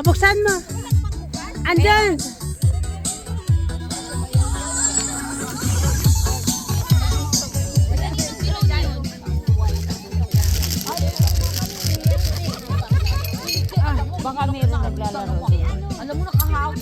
Ah, Saan mo? Andyan. Ah, baka meron naglalaro. Alam mo, nakahaw.